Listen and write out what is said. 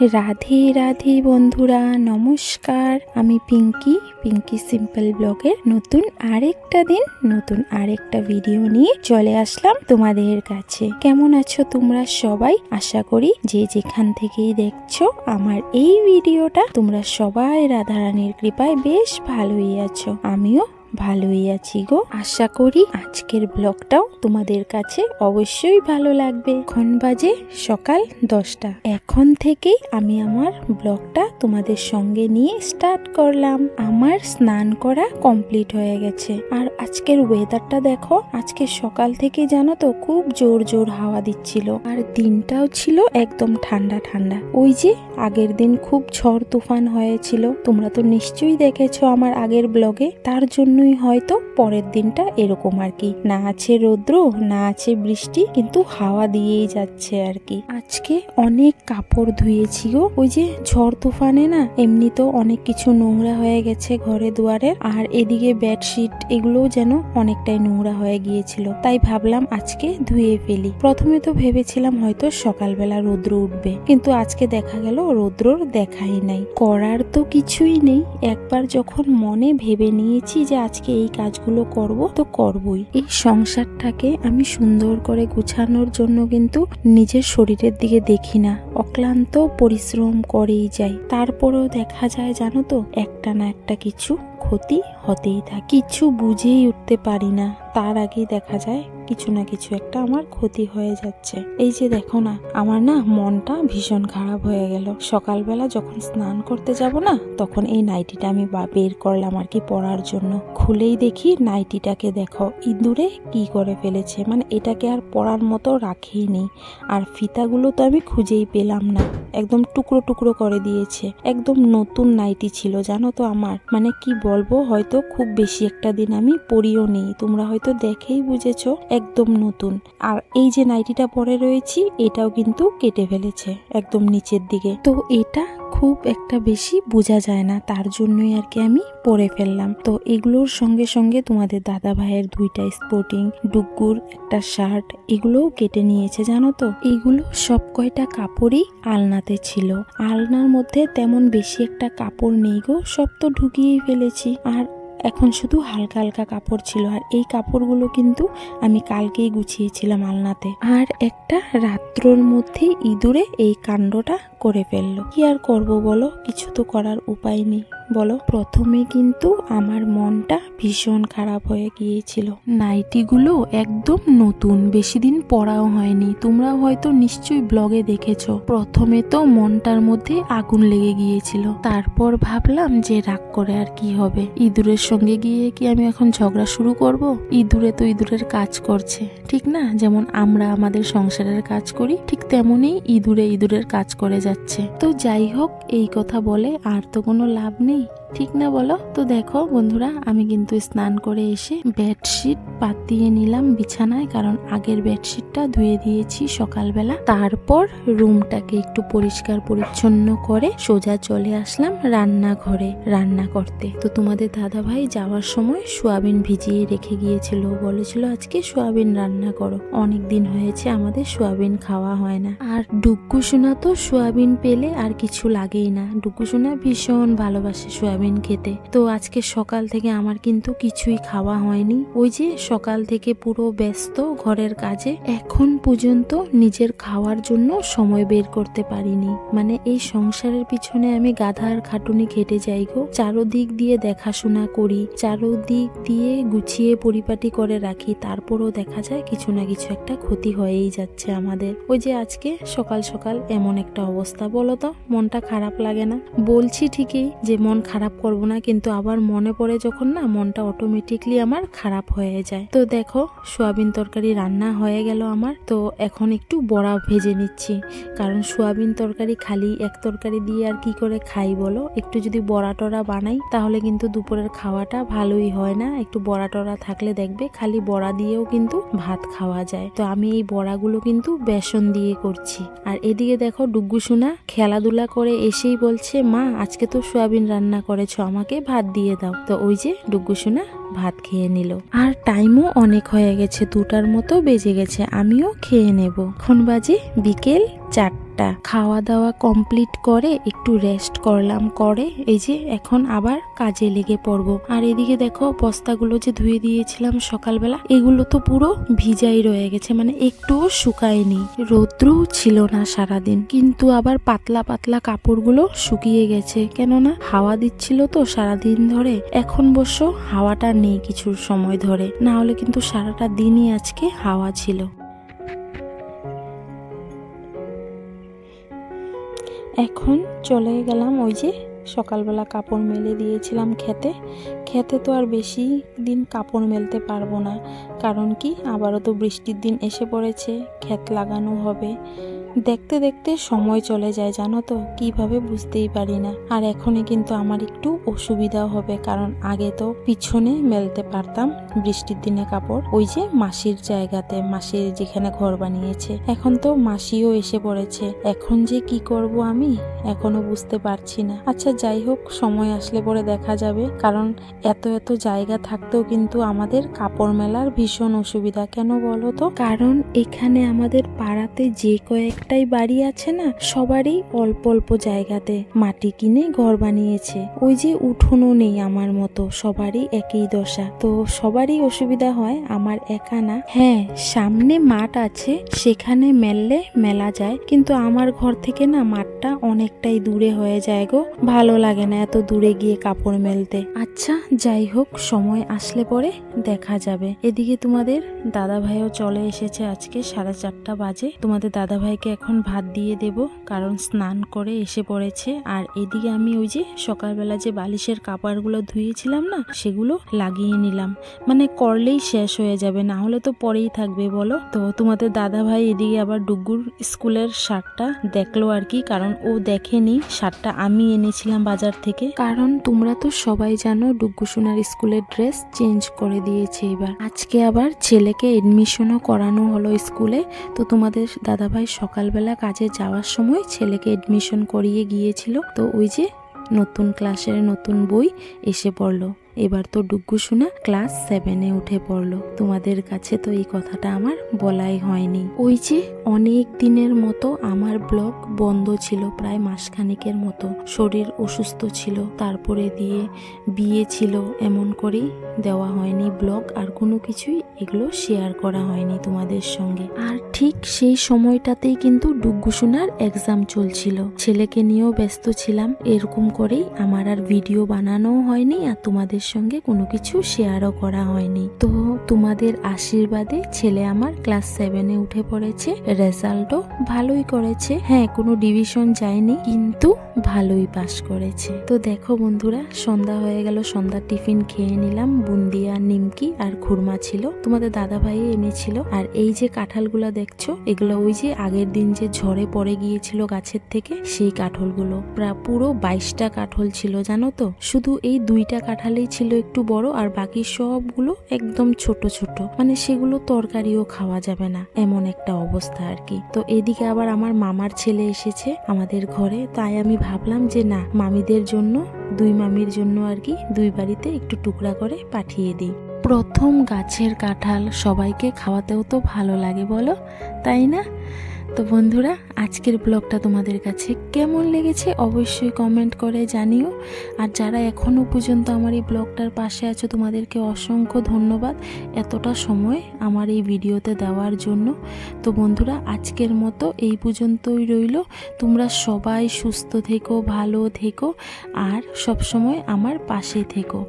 রাধে রাধে বন্ধুরা, নমস্কার। আমি পিঙ্কি পিঙ্কি সিম্পল ব্লগের নতুন আরেকটা দিন, নতুন আরেকটা ভিডিও নিয়ে চলে আসলাম তোমাদের কাছে। কেমন আছো তোমরা সবাই? আশা করি যে যেখান থেকেই দেখছ আমার এই ভিডিওটা, তোমরা সবাই রাধারানীর কৃপায় বেশ ভালোই আছো। আমিও ভালোই আছি গো। আশা করি আজকের ব্লগটাও তোমাদের কাছে অবশ্যই ভালো লাগবে। এখন বাজে সকাল দশটা। এখন থেকেই আমি আমার ব্লগটা তোমাদের সঙ্গে নিয়ে স্টার্ট করলাম। আমার স্নান করা কমপ্লিট হয়ে গেছে। আর আজকের ওয়েদারটা দেখো, আজকে সকাল থেকে জানো তো খুব জোর জোর হাওয়া দিচ্ছিল। আর দিনটাও ছিল একদম ঠান্ডা ঠান্ডা। ওই যে আগের দিন খুব ঝড় তুফান হয়েছিল। তোমরা তো নিশ্চয়ই দেখেছ আমার আগের ব্লগে। তার জন্যই হয়তো পরের দিনটা এরকম আর কি। না আছে রৌদ্র, না আছে বৃষ্টি, কিন্তু হাওয়া দিয়েই যাচ্ছে আর কি। আজকে অনেক কাপড় ধুয়েছি গো। ওই যে ঝড় তুফানে না এমনি তো অনেক কিছু নোংরা হয়ে গেছে ঘরে দুয়ারে আর এদিকে বেডশিট এগুলোও যেন অনেকটাই নোংরা হয়ে গিয়েছিল। তাই ভাবলাম আজকে ধুয়ে ফেলি। প্রথমে তো ভেবেছিলাম হয়তো সকালবেলা রৌদ্র উঠবে। কিন্তু আজকে দেখা গেল রৌদ্রর দেখাই নাই। করার তো কিছুই নেই। একবার যখন মনে ভেবে নিয়েছি যে আজকে এই কাজগুলো করব, তো করবই। এই সংসারটাকে আমি সুন্দর করে গুছানোর জন্য কিন্তু নিজের শরীরের দিকে দেখি না। অক্লান্ত পরিশ্রম করেই যাই। তারপরেও দেখা যায়, জানো তো, একটা না একটা কিছু ক্ষতি হতেই থাকে। কিছু বুঝেই উঠতে পারি না। তার আগেই দেখা যায় কিছু না কিছু একটা আমার ক্ষতি হয়ে যাচ্ছে। এই যে দেখো না, আমার না মনটা ভীষণ খারাপ হয়ে গেল। সকালবেলা যখন স্নান করতে যাব না, তখন এই নাইটিটা আমি বের করলাম আর কি পরার জন্য। খুলেই দেখি নাইটিটাকে দেখো, ইঁদুরে কি করে ফেলেছে? মানে এটাকে আর পরার মতো রাখেই নেই। আর ফিতাগুলো তো আমি খুঁজেই পেলাম না। একদম টুকরো টুকরো করে দিয়েছে। একদম নতুন নাইটি ছিল, জানো তো আমার। মানে কি বলব, হয়তো খুব বেশি একটা দিন আমি পরিও নেই। তোমরা হয়তো দেখেই বুঝেছ একদম নতুন। আর এই যে নাইটিটা পরে রয়েছি, এটাও কিন্তু কেটে ফেলেছে একদম নিচের দিকে। তো এটা খুব একটা বেশি বোঝা যায় না, তার জন্যই আর কি আমি পরে ফেললাম। তো এগুলোর সঙ্গে সঙ্গে তোমাদের দাদা ভাইয়ের দুইটা স্পোর্টিং ডুগ্গুর একটা শার্ট এগুলোও কেটে নিয়েছে, জানো তো? এইগুলো সব কয়টা কাপড়ই আলনাতে ছিল। আলনার মধ্যে তেমন বেশি একটা কাপড় নেই গো, সব তো ঢুকিয়েই ফেলেছি। আর এখন শুধু হালকা হালকা কাপড় ছিল আর এই কাপড়গুলো কিন্তু আমি কালকেই গুছিয়েছিলাম আলনাতে। আর একটা রাত্রর মধ্যে ইঁদুরে এই কাণ্ডটা করে ফেলল। কি আর করব বলো? কিছু তো করার উপায় নেই। বলো? প্রথমে কিন্তু আমার মনটা ভীষণ খারাপ হয়ে গিয়েছিল। নাইটিগুলো একদম নতুন, বেশি দিন পরাও হয়নি। তোমরা হয়তো নিশ্চয়ই ব্লগে দেখেছ। প্রথমে তো মনটার মধ্যে আগুন লেগে গিয়েছিল। তারপর ভাবলাম যে রাগ করে আর কি হবে। ইঁদুরের সঙ্গে গিয়ে কি আমি এখন ঝগড়া শুরু করব? ইঁদুরে তো ইঁদুরের কাজ করছে, ঠিক না? যেমন আমরা আমাদের সংসারের কাজ করি, ঠিক তেমনই ইঁদুরে ইঁদুরের কাজ করে যাচ্ছে। তো যাই হোক, এই কথা বলে আর তো কোনো লাভ নেই। ঠিক না বলো? তো দেখো বন্ধুরা, আমি কিন্তু স্নান করে এসে বেডশিট পাতিয়ে নিলাম বিছানায়, কারণ আগের বেডশিটটা ধুয়ে দিয়েছি সকালবেলা। তারপর রুমটাকে একটু পরিষ্কার পরিচ্ছন্ন করে সোজা চলে আসলাম রান্নাঘরে রান্না করতে। তো তোমাদের দাদা ভাই যাওয়ার সময় সোয়াবিন ভিজিয়ে রেখে গিয়েছিল, বলেছিল আজকে সোয়াবিন রান্না করো। অনেক দিন হয়েছে আমাদের সোয়াবিন খাওয়া হয় না। আর ডুগ্গু সোনা তো সোয়াবিন পেলে আর কিছু লাগেই না। ডুগ্গু সোনা ভীষণ ভালোবাসে সোয়াবিন। খেতে। তো আজকে সকাল থেকে আমার কিন্তু কিছুই খাওয়া হয়নি। ওই যে সকাল থেকে পুরো ব্যস্ত ঘরের কাজে, এখন পর্যন্ত নিজের খাওয়ার জন্য সময় বের করতে পারিনি। মানে এই সংসারের পিছনে আমি গাধার খাটুনি খেটে যাই গো। চারোদিক দিয়ে দেখাশোনা করি, চারোদিক দিয়ে গুছিয়ে পরিপাটি করে রাখি, তারপরও দেখা যায় কিছু না কিছু একটা ক্ষতি হয়েই যাচ্ছে আমাদের। ওই যে আজকে সকাল সকাল এমন একটা অবস্থা বলো তো, মনটা খারাপ লাগে না? বলছি ঠিকই যে মন খারাপ করব না, কিন্তু আবার মনে পড়ে যখন না মনটা অটোমেটিকলি আমার খারাপ হয়ে যায়। তো দেখো, সোয়াবিন তরকারি রান্না হয়ে গেল আমার। তো এখন একটু বড়া ভেজে নিচ্ছি। কারণ সোয়াবিন তরকারি খালি এক তরকারি দিয়ে আর কি করে খাই বলো? একটু যদি বড়া টড়া বানাই, তাহলে কিন্তু দুপুরের খাওয়াটা ভালোই হয় না। একটু বড়া টড়া থাকলে দেখবে খালি বড়া দিয়েও কিন্তু ভাত খাওয়া যায়। তো আমি এই বড়াগুলো কিন্তু বেসন দিয়ে করছি। আর এদিকে দেখো ডুগ্গু খেলাধুলা করে এসেই বলছে, মা, আজকে তো সোয়াবিন রান্না করেছ আমাকে ভাত দিয়ে দাও। তো ওই যে ডুগ্গু সোনা ভাত খেয়ে নিল। আর টাইমও অনেক হয়ে গেছে, দুটার মতো বেজে গেছে, আমিও খেয়ে নেব। এখন বাজে বিকেল চারটা। খাওয়া দাওয়া কমপ্লিট করে একটু রেস্ট করলাম, করে এই যে এখন আবার কাজে লেগে পড়ব। আর এদিকে দেখো বস্তাগুলো যে ধুয়ে দিয়েছিলাম সকালবেলা, এগুলো তো পুরো ভিজাই রয়ে গেছে মানে একটুও শুকায়নি। রৌদ্রও ছিল না সারাদিন, কিন্তু আবার পাতলা পাতলা কাপড়গুলো শুকিয়ে গেছে। কেননা হাওয়া দিচ্ছিল তো সারাদিন ধরে, এখন বসো হাওয়াটা নেই কিছুর সময় ধরে। না হলে কিন্তু সারাটা দিনই আজকে হাওয়া ছিল। এখন চলে গেলাম ওই যে সকালবেলা কাপড় মেলে দিয়েছিলাম খেতে। খেতে তো আর বেশি দিন কাপড় মেলতে পারব না। কারণ কি? আবারও তো বৃষ্টির দিন এসে পড়েছে, ক্ষেত লাগানো হবে। দেখতে দেখতে সময় চলে যায়, জানো তো? কীভাবে বুঝতেই পারি না। আর এখনই কিন্তু আমার একটু অসুবিধাও হবে, কারণ আগে তো পিছনে মেলতে পারতাম বৃষ্টির দিনে কাপড়। ওই যে মাসির জায়গাতে, মাসির যেখানে ঘর বানিয়েছে। এখন তো মাসিও এসে পড়েছে। এখন যে কি করব আমি? এখনও বুঝতে পারছি না। আচ্ছা যাই হোক, সময় আসলে পরে দেখা যাবে। কারণ এত এত জায়গা থাকতেও কিন্তু আমাদের কাপড় মেলার ভীষণ অসুবিধা। কেন বলো তো? কারণ এখানে আমাদের পাড়াতে যে কয়েকটাই বাড়ি আছে না, সবারই অল্প অল্প জায়গাতে মাটি কিনে ঘর বানিয়েছে। ওই যে উঠোনও নেই আমার মতো, সবারই একই দশা। তো সবারই অসুবিধা হয় আমার একা না। হ্যাঁ সামনে মাঠ আছে, সেখানে মেললে মেলা যায়, কিন্তু আমার ঘর থেকে না মাঠটা অনেকটাই দূরে হয়ে যায় গো। ভালো লাগে না এত দূরে গিয়ে কাপড় মেলতে। আচ্ছা যাই হোক, সময় আসলে পরে দেখা যাবে। এদিকে তোমাদের দাদা ভাইও চলে এসেছে আজকে সাড়ে চারটা বাজে। তোমাদের দাদা ভাইকে এখন ভাত দিয়ে দেব, কারণ স্নান করে এসে পড়েছে। আর এদিকে আমি ওই যে সকালবেলা যে বালিশের কাপড়গুলো ধুয়েছিলাম না, সেগুলো লাগিয়ে নিলাম। মানে করলেই শেষ হয়ে যাবে, না হলে তো পরেই থাকবে, বলো? তো তোমাদের দাদা ভাই এদিকে আবার ডুগুর স্কুলের শার্টটা দেখল আর কি, কারণ ও দেখেনি শার্টটা আমি এনেছিলাম বাজার থেকে। কারণ তোমরা তো সবাই জানো ডুগ্গু সোনার স্কুলের ড্রেস চেঞ্জ করে দিয়েছে এবার। আজকে আবার ছেলেকে এডমিশনও করানো হলো স্কুলে। তো তোমাদের দাদাভাই সকালবেলা কাজে যাওয়ার সময় ছেলেকে এডমিশন করিয়ে গিয়েছিল। তো ওই যে নতুন ক্লাসের নতুন বই এসে পড়ল। এবার তো ডুগ্গু শোনা ক্লাস সেভেনে উঠে পড়ল। তোমাদের কাছে তো এই কথাটা আমার বলাই হয়নি। ওই যে অনেক দিনের মতো আমার ব্লগ বন্ধ ছিল প্রায় মাসখানেকের মতো। শরীর অসুস্থ ছিল, তারপরে দিয়ে বিয়ে ছিল, এমন করেই দেওয়া হয়নি ব্লগ আর কোনো কিছুই এগুলো শেয়ার করা হয়নি তোমাদের সঙ্গে। আর ঠিক সেই সময়টাতেই কিন্তু ডুগ্গু সোনার এক্সাম চলছিল। ছেলেকে নিয়েও ব্যস্ত ছিলাম, এরকম করেই আমার আর ভিডিও বানানোও হয়নি আর তোমাদের সঙ্গে কোনো কিছু শেয়ারও করা হয়নি। তো তোমাদের আশীর্বাদে ছেলে আমার ক্লাস সেভেনে উঠে পড়েছে। রেজাল্টও ভালোই করেছে। হ্যাঁ কোনো ডিভিশন যায়নি, কিন্তু ভালোই পাস করেছে। তো দেখো বন্ধুরা, সন্ধ্যা হয়ে গেল, সন্ধ্যার টিফিন খেয়ে নিলাম। বুন্দিয়া, নিমকি আর খুরমা ছিল। তোমাদের দাদা ভাই এনেছিল আর এই যে কাঁঠালগুলো দেখছ, এগুলো ওই যে আগের দিন যে ঝড়ে পড়ে গিয়েছিল গাছের থেকে, সেই কাঁঠালগুলো। পুরো বাইশটা কাঁঠাল ছিল, জানো তো? শুধু এই দুইটা কাঁঠালেই ছিল একটু বড় আর বাকি সবগুলো একদম ছোট ছোট। মানে সেগুলো তরকারিও খাওয়া যাবে না, এমন একটা অবস্থা আর কি। তো এদিকে আবার আমার মামার ছেলে এসেছে আমাদের ঘরে, তাই আমি ভাবলাম যে না, মামিদের জন্য, দুই মামির জন্য আর কি দুই বাড়িতে একটু টুকরা করে পাঠিয়ে দিই। প্রথম গাছের কাঁঠাল সবাইকে খাওয়াতেও তো ভালো লাগে বলো, তাই না? তো বন্ধুরা, আজকের ব্লগটা তোমাদের কাছে কেমন লেগেছে অবশ্যই কমেন্ট করে জানিও। আর যারা এখনও পর্যন্ত আমার এই ব্লগটার পাশে আছো, তোমাদেরকে অসংখ্য ধন্যবাদ এতটা সময় আমার এই ভিডিওতে দেওয়ার জন্য। তো বন্ধুরা, আজকের মতো এই পর্যন্তই রইল। তোমরা সবাই সুস্থ থেকো, ভালো থেকো, আর সবসময় আমার পাশে থেকো।